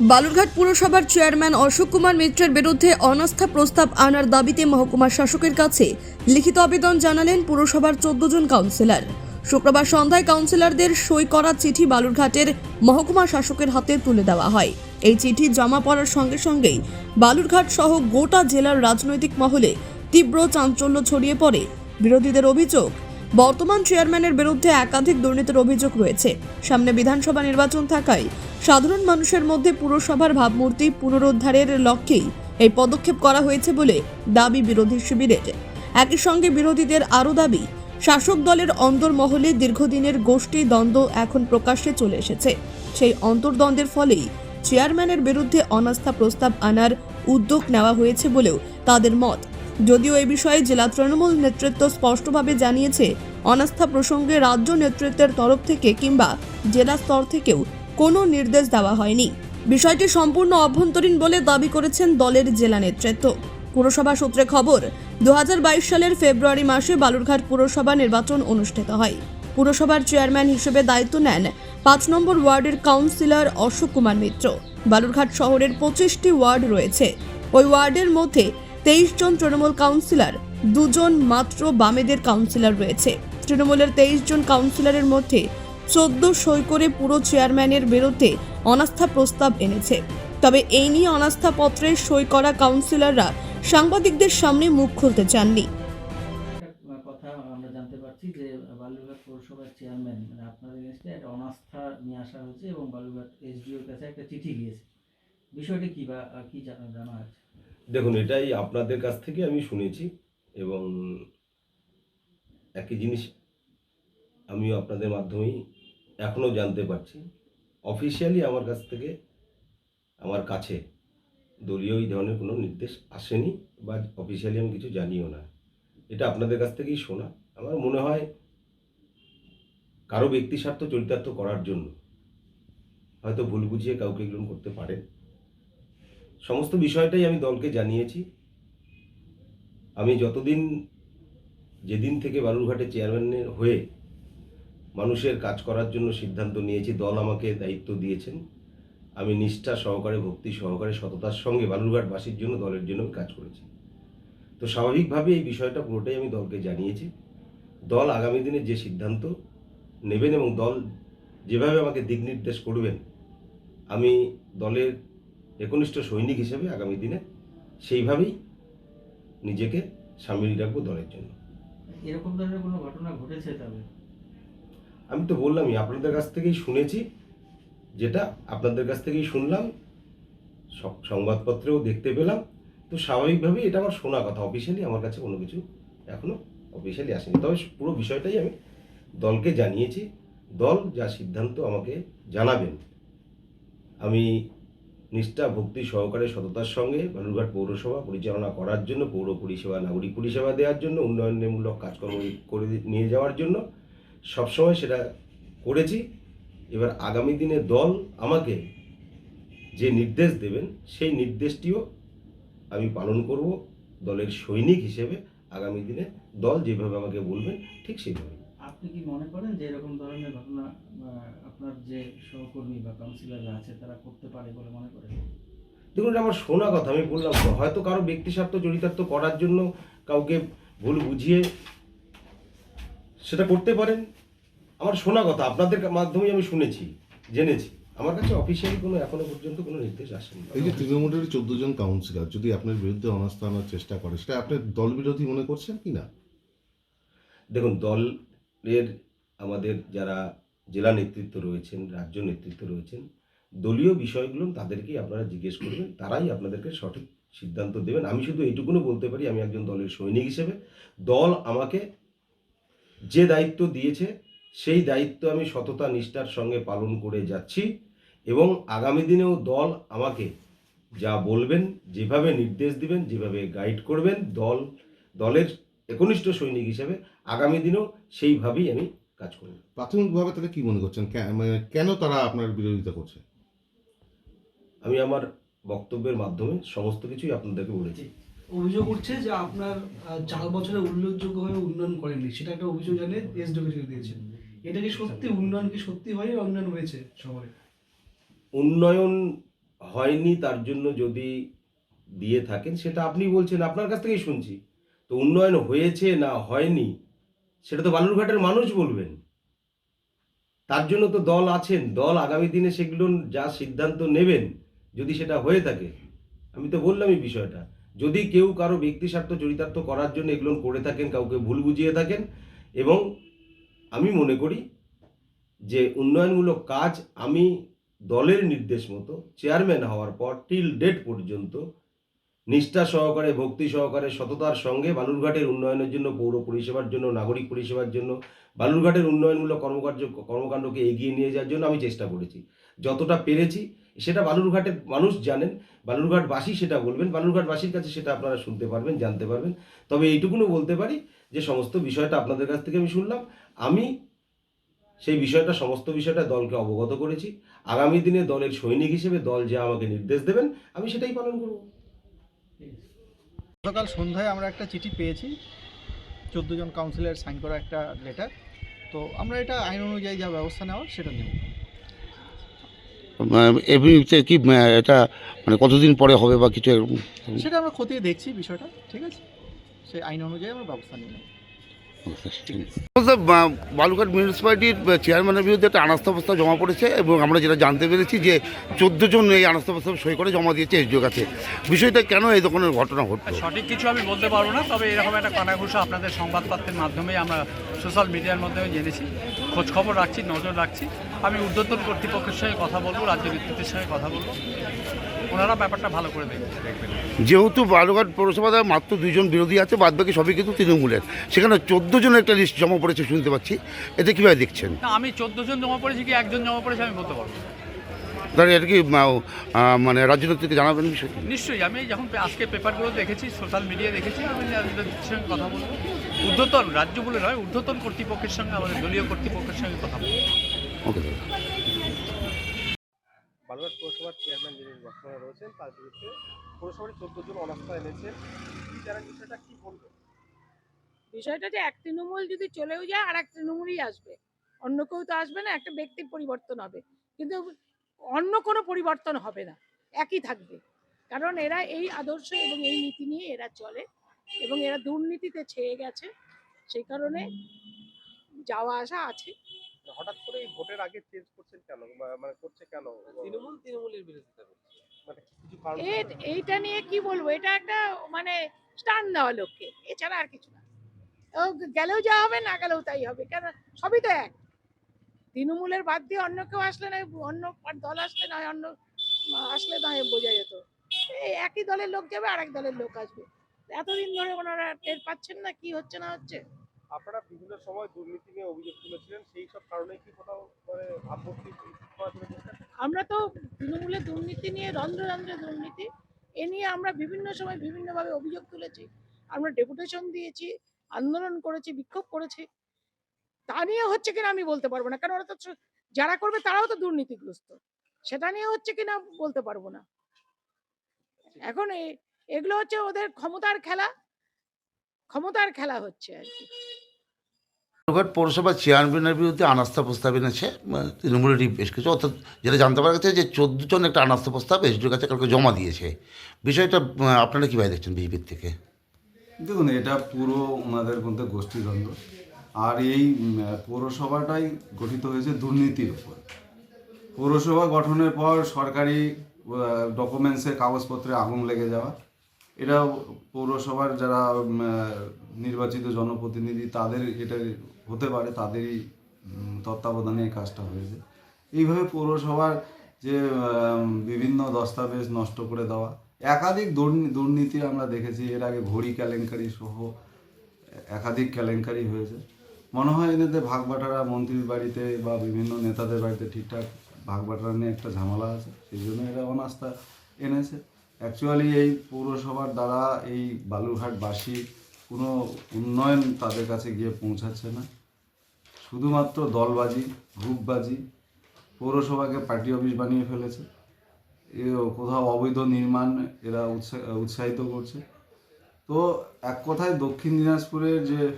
বালুরঘাট পুরসভার চেয়ারম্যান অশোক কুমার মিত্রের বিরুদ্ধে অনাস্থা প্রস্তাব আনার দাবিতে মহকুমা শাসকের কাছে লিখিত আবেদন জানালেন পুরসভার চোদ্দ জন কাউন্সিলর। শুক্রবার সন্ধ্যায় কাউন্সিলরদের সই করা চিঠি বালুরঘাটের মহকুমা শাসকের হাতে তুলে দেওয়া হয়। এই চিঠি জমা পড়ার সঙ্গে সঙ্গেই বালুরঘাট সহ গোটা জেলার রাজনৈতিক মহলে তীব্র চাঞ্চল্য ছড়িয়ে পড়ে। বিরোধীদের অভিযোগ বর্তমান চেয়ারম্যানের বিরুদ্ধে একাধিক দুর্নীতির অভিযোগ রয়েছে। সামনে বিধানসভা নির্বাচন থাকায় সাধারণ মানুষের মধ্যে পুরসভার ভাবমূর্তি পুনরুদ্ধারের লক্ষ্যেই এই পদক্ষেপ করা হয়েছে বলে দাবি বিরোধী শিবিরের। একই সঙ্গে বিরোধীদের আরও দাবি, শাসক দলের অন্তর্মহলে দীর্ঘদিনের গোষ্ঠী দ্বন্দ্ব এখন প্রকাশ্যে চলে এসেছে। সেই অন্তর্দ্বন্দ্বের ফলেই চেয়ারম্যানের বিরুদ্ধে অনাস্থা প্রস্তাব আনার উদ্যোগ নেওয়া হয়েছে বলেও তাদের মত। যদিও এই বিষয়ে জেলা তৃণমূল নেতৃত্ব স্পষ্টভাবে জানিয়েছে, অনাস্থা প্রসঙ্গে রাজ্য নেতৃত্বের তরফ থেকে কিংবা জেলা স্তর থেকেও কোনো নির্দেশ দেওয়া হয়নি। বিষয়টি সম্পূর্ণ অভ্যন্তরীণ বলে দাবি করেছেন দলের জেলা নেতৃত্ব। পুরসভা সূত্রে খবর, দুহাজার বাইশ সালের ফেব্রুয়ারি মাসে বালুরঘাট পুরসভা নির্বাচন অনুষ্ঠিত হয়। পুরসভার চেয়ারম্যান হিসেবে দায়িত্ব নেন পাঁচ নম্বর ওয়ার্ডের কাউন্সিলর অশোক কুমার মিত্র। বালুরঘাট শহরের পঁচিশটি ওয়ার্ড রয়েছে। ওই ওয়ার্ডের মধ্যে তেইশ জন তৃণমূল কাউন্সিলর, দুজন মাত্র বামেদের কাউন্সিলর রয়েছে। তৃণমূলের তেইশ জন কাউন্সিলরের মধ্যে চোদ্দ সই করে পুরো চেয়ারম্যানের বিরুদ্ধে অনাস্থা প্রস্তাব এনেছে। তবে এই নিয়ে অনাস্থা পত্রে সই করা কাউন্সিলররা সাংবাদিকদের সামনে মুখ খুলতে চাননি। বিষয়টি কি বা, কি জানা আছে? দেখুন, এটাই আপনাদের কাছ থেকে আমি শুনেছি এবং একই জিনিস আমিও আপনাদের মাধ্যমেই এখনও জানতে পারছি। অফিসিয়ালি আমার কাছ থেকে, আমার কাছে দলীয় এই ধরনের কোনো নির্দেশ আসেনি বা অফিসিয়ালি আমি কিছু জানিও না। এটা আপনাদের কাছ থেকেই শোনা। আমার মনে হয় কারও ব্যক্তি স্বার্থ চরিতার্থ করার জন্য হয়তো ভুল বুঝিয়ে কাউকে এগুলো করতে পারেন। সমস্ত বিষয়টাই আমি দলকে জানিয়েছি। আমি যতদিন যেদিন থেকে বালুরঘাটে চেয়ারম্যানের হয়ে মানুষের কাজ করার জন্য সিদ্ধান্ত নিয়েছি, দল আমাকে দায়িত্ব দিয়েছেন। আমি নিষ্ঠা সহকারে, ভক্তি সহকারে সততার সঙ্গে বালুরঘাটবাসীর জন্য, দলের জন্য কাজ করেছি। তো স্বাভাবিকভাবে এই বিষয়টা পুরোটাই আমি দলকে জানিয়েছি। দল আগামী দিনে যে সিদ্ধান্ত নেবেন এবং দল যেভাবে আমাকে দিক নির্দেশ করবেন, আমি দলের একনিষ্ঠ সৈনিক হিসেবে আগামী দিনে সেইভাবেই নিজেকে সামিল রাখব দলের জন্য। এরকম ধরনের কোনো ঘটনা ঘটেছে তবে আমি তো বললামই আপনাদের কাছ থেকেই শুনেছি যেটা আপনাদের কাছ থেকেই শুনলাম সব সংবাদপত্রেও দেখতে পেলাম। তো স্বাভাবিকভাবেই এটা আমার শোনা কথা অফিসিয়ালি আমার কাছে কোনো কিছু এখনও অফিসিয়ালি আসেনি। তবে পুরো বিষয়টাই আমি দলকে জানিয়েছি। দল যা সিদ্ধান্ত আমাকে জানাবেন আমি নিষ্ঠা, ভক্তি সহকারে সততার সঙ্গে বালুরঘাট পৌরসভা পরিচালনা করার জন্য, পৌর পরিষেবা, নাগরিক পরিষেবা দেওয়ার জন্য, উন্নয়নমূলক কাজকর্ম করে নিয়ে যাওয়ার জন্য সবসময় সেটা করেছি। এবার আগামী দিনে দল আমাকে যে নির্দেশ দেবেন, সেই নির্দেশটিও আমি পালন করব দলের সৈনিক হিসেবে। আগামী দিনে দল যেভাবে আমাকে বলবেন, ঠিক সেইভাবে আপনি কি মনে করেন যে এরকম ধরনের ঘটনা আপনার যে সহকর্মী বা কাউন্সিলররা আছে তারা করতে পারে বলে মনে করেন? দেখুন আমার শোনা কথা আমি বললাম তো। হয়তো কারও ব্যক্তি স্বার্থ চরিতার্থ করার জন্য কাউকে ভুল বুঝিয়ে সেটা করতে পারেন। আমার শোনা কথা আপনাদের মাধ্যমেই আমি শুনেছি জেনেছি। আমার কাছে অফিসিয়ালি কোনো এখনও পর্যন্ত কোনো নির্দেশ আসেনি। এই যে তৃণমূলের চোদ্দ জন কাউন্সিলর যদি আপনার বিরুদ্ধে অনাস্থা আনার চেষ্টা করে সেটা আপনি দল বিরোধী মনে করছেন কি না দেখুন দলের আমাদের যারা জেলা নেতৃত্ব রয়েছেন, রাজ্য নেতৃত্ব রয়েছেন, দলীয় বিষয়গুলো তাদেরকেই আপনারা জিজ্ঞেস করবেন, তারাই আপনাদেরকে সঠিক সিদ্ধান্ত দেবেন। আমি শুধু এইটুকুনও বলতে পারি, আমি একজন দলের সৈনিক হিসেবে, দল আমাকে যে দায়িত্ব দিয়েছে, সেই দায়িত্ব আমি সততা, নিষ্ঠার সঙ্গে পালন করে যাচ্ছি এবং আগামী দিনেও দল আমাকে যা বলবেন, যেভাবে নির্দেশ দিবেন, যেভাবে গাইড করবেন, দল, দলের একনিষ্ঠ সৈনিক হিসেবে আগামী দিনেও সেইভাবেই আমি কাজ করব। প্রাথমিকভাবে তাহলে কি মনে করছেন? কে- মানে কেন তারা আপনার বিরোধিতা করছে? আমি আমার বক্তব্যের মাধ্যমে সমস্ত কিছুই আপনাদেরকে বলেছি। অভিযোগ উঠছে যে আপনার চার বছরে উল্লেখযোগ্যভাবে উন্নয়ন করেননি। সেটা একটা অভিযোগ জানিয়ে এসডিও দিয়েছেন। এটা কি সত্যি? উন্নয়ন কি সত্যি হয় উন্নয়ন হয়েছে শহরে উন্নয়ন হয়নি তার জন্য যদি দিয়ে থাকেন সেটা আপনি বলছেন। আপনার কাছ থেকেই শুনছি। তো উন্নয়ন হয়েছে না হয়নি, সেটা তো বালুরঘাটের মানুষ বলবেন। তার জন্য তো দল আছেন, দল আগামী দিনে সেগুলো যা সিদ্ধান্ত নেবেন, যদি সেটা হয়ে থাকে। আমি তো বললামই বিষয়টা, যদি কেউ কারও ব্যক্তি স্বার্থ চরিতার্থ করার জন্য এগুলো করে থাকেন, কাউকে ভুল বুঝিয়ে থাকেন, এবং আমি মনে করি যে উন্নয়নমূলক কাজ আমি দলের নির্দেশ মতো, চেয়ারম্যান হওয়ার পর টিল ডেট পর্যন্ত নিষ্ঠা সহকারে, ভক্তি সহকারে, সততার সঙ্গে বালুরঘাটের উন্নয়নের জন্য, পৌর পরিষেবার জন্য, নাগরিক পরিষেবার জন্য, বালুরঘাটের উন্নয়নমূলক কর্মকার্য, কর্মকাণ্ডকে এগিয়ে নিয়ে যাওয়ার জন্য আমি চেষ্টা করেছি। যতটা পেরেছি, সেটা বালুরঘাটের মানুষ জানেন, বালুরঘাটবাসী সেটা বলবেন, বালুরঘাটবাসীর কাছে সেটা আপনারা শুনতে পারবেন, জানতে পারবেন। তবে এইটুকুনও বলতে পারি যে, সমস্ত বিষয়টা আপনাদের কাছ থেকে আমি শুনলাম। আমি সেই বিষয়টা, সমস্ত বিষয়টা দলকে অবগত করেছি। আগামী দিনে দলের সৈনিক হিসেবে দল যে আমাকে নির্দেশ দেবেন, আমি সেটাই পালন করব। গতকাল সন্ধ্যায় আমরা একটা চিঠি পেয়েছি। চোদ্দ জন কাউন্সিলের সাইন করা একটা লেটার তো আমরা এটা আইন অনুযায়ী যা ব্যবস্থা নেওয়ার সেটা নেব। এমনিতে কি এটা মানে কতদিন পরে হবে বা কিছু সেটা আমরা খতিয়ে দেখছি বিষয়টা ঠিক আছে? সেই আইন অনুযায়ী আমরা ব্যবস্থা নিয়ে নেব বালুঘাট মিউনিসিপ্যালিটির চেয়ারম্যানের বিরুদ্ধে একটা আনাস্থা প্রস্তাব জমা পড়েছে এবং আমরা যেটা জানতে পেরেছি যে চোদ্দ জন এই আনাস্থা প্রস্তাব সই করে জমা দিয়েছে এসডিও কাছে। বিষয়টা কেন এই ধরনের ঘটনা ঘটলো? সঠিক কিছু আমি বলতে পারব না, তবে এরকম একটা কানাঘুষা আপনাদের সংবাদপত্রের মাধ্যমে আমরা সোশ্যাল মিডিয়ার মাধ্যমে জেনেছি। খোঁজ খবর রাখছি, নজর রাখছি। আমি ঊর্ধ্বতন কর্তৃপক্ষের সঙ্গে কথা বলব, রাজ্য বিদ্যুতের সঙ্গে কথা বলব। ওনারা ব্যাপারটা ভালো করে দেখবে দেখবেন। যেহেতু বালুঘাট পৌরসভাতে মাত্র দুইজন বিরোধী আছে বাদ বাকি সবই কিন্তু তৃণমূলের। সেখানে চোদ্দ জনের একটা লিস্ট জমা পড়েছে শুনতে পাচ্ছি। এতে কীভাবে দেখছেন? না আমি চোদ্দ জন জমা পড়েছি কি একজন জমা পড়েছে আমি বলতে পারব। তাহলে এটা কি মানে রাজনীতিকে জানাবেন বিষয়টি? নিশ্চয়ই আমি যখন আজকে পেপারগুলো দেখেছি সোশ্যাল মিডিয়ায় দেখেছি আমি সঙ্গে কথা বলব। ঊর্ধ্বতন রাজ্য বলে নয় ঊর্ধ্বতন কর্তৃপক্ষের সঙ্গে আমাদের দলীয় কর্তৃপক্ষের সঙ্গে কথা বলব। ওকে দাদা বালুরঘাট পৌরসভার চেয়ারম্যান যিনি বর্তমানে রয়েছেন, তার বিরুদ্ধে পৌরসভার চোদ্দ জন অনাস্থা এনেছেন বিচারের বিষয়টা, কি বলবেন? বিষয়টা যে এক তৃণমূল যদি চলেও যায় আর এক তৃণমূলই আসবে। অন্য কেউ তো আসবে না, একটা ব্যক্তির পরিবর্তন হবে। কিন্তু অন্য কোনো পরিবর্তন হবে না, একই থাকবে। কারণ এরা এই আদর্শ এবং এই নীতি নিয়ে এরা চলে এবং এরা দুর্নীতিতে ছেয়ে গেছে। সেই কারণে যাওয়া আসা আছে। হঠাৎ করে এই ভোটের আগে চেঞ্জ করছেন কেন? মানে করছে কেন? তৃণমূল তৃণমূলের বিরোধিতা করছে। মানে কিছু কারণ এইটা নিয়ে কি বলব? এটা একটা মানে স্টান দেওয়া লোককে। এছাড়া আর কিছু না। ও গেলেও যা হবে না গেলেও তাই হবে। কেন? সবই তো এক। তৃণমূলের বাদ দিয়ে অন্য কেউ আসলে না অন্য আর দল আসলে না অন্য আসলে না বোঝা যেত। এই একই দলের লোক যাবে আরেক দলের লোক আসবে। এতদিন ধরে ওনারা টের পাচ্ছেন না কি হচ্ছে না হচ্ছে? আপনারা বিভিন্ন সময় দুর্নীতি নিয়ে অভিযোগ তুলেছিলেন, সেই সব কারণে কি কোথাও মানে করছেন? আমরা তো তৃণমূলের দুর্নীতি নিয়ে রন্ধ্রে দুর্নীতি, এ নিয়ে আমরা বিভিন্ন সময় বিভিন্নভাবে অভিযোগ তুলেছি। আমরা ডেপুটেশন দিয়েছি, আন্দোলন করেছি, বিক্ষোভ করেছি। তা নিয়ে হচ্ছে কিনা আমি বলতে পারব না, কারণ ওরা তো যারা করবে তারাও তো দুর্নীতিগ্রস্ত। সেটা নিয়ে হচ্ছে কিনা বলতে পারব না। এখন এগুলো হচ্ছে ওদের ক্ষমতার খেলা ক্ষমতার খেলা হচ্ছে আর কি। পৌরসভার চেয়ারম্যানের বিরুদ্ধে আনাস্থা প্রস্তাব এনেছে তৃণমূলেরই বেশ কিছু অর্থাৎ যেটা জানতে পারা গেছে যে চোদ্দ জন একটা আনাস্থা প্রস্তাব এসডিওর কাছে কালকে জমা দিয়েছে। বিষয়টা আপনারা কীভাবে দেখছেন বিজেপির থেকে? দেখুন এটা পুরো ওনাদের মধ্যে গোষ্ঠীদ্বন্দ্ব। আর এই পৌরসভাটাই গঠিত হয়েছে দুর্নীতির উপর। পৌরসভা গঠনের পর সরকারি ডকুমেন্টসের কাগজপত্রে আগুন লেগে যাওয়া এটা পৌরসভার যারা নির্বাচিত জনপ্রতিনিধি, তাদের এটা হতে পারে, তাদেরই তত্ত্বাবধানে এই কাজটা হয়েছে। এইভাবে পৌরসভার যে বিভিন্ন দস্তাবেজ নষ্ট করে দেওয়া, একাধিক দুর্নীতি আমরা দেখেছি, এর আগে ঘড়ি কেলেঙ্কারি সহ একাধিক কেলেঙ্কারি হয়েছে। মনে হয় এনাদের ভাগ বাটারা মন্ত্রীর বাড়িতে বা বিভিন্ন নেতাদের বাড়িতে ঠিকঠাক ভাগ বাটারা নিয়ে একটা ঝামেলা আছে, সেই জন্য এরা অনাস্থা এনেছে। অ্যাকচুয়ালি এই পৌরসভার দ্বারা এই বালুরঘাটবাসী কোনো উন্নয়ন তাদের কাছে গিয়ে পৌঁছাচ্ছে না। শুধুমাত্র দলবাজি, গ্রুপবাজি, পৌরসভাকে পার্টি অফিস বানিয়ে ফেলেছে। এ কোথাও অবৈধ নির্মাণ এরা উৎসা- উৎসাহিত করছে। তো এক কথায় দক্ষিণ দিনাজপুরের যে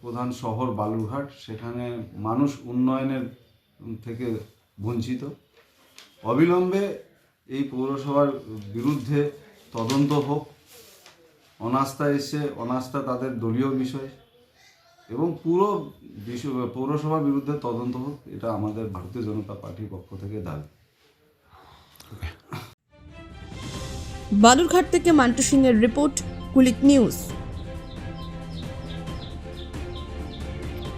প্রধান শহর বালুরঘাট, সেখানে মানুষ উন্নয়নের থেকে বঞ্চিত। অবিলম্বে এই পৌরসভার বিরুদ্ধে তদন্ত হোক। অনাস্থা এসে, অনাস্থা তাদের দলীয় বিষয় এবং পুরো বিষয় পৌরসভার বিরুদ্ধে তদন্ত হোক, এটা আমাদের ভারতীয় জনতা পার্টির পক্ষ থেকে দাবি। বালুরঘাট থেকে মান্টু সিং এর রিপোর্ট, কুলিক নিউজ।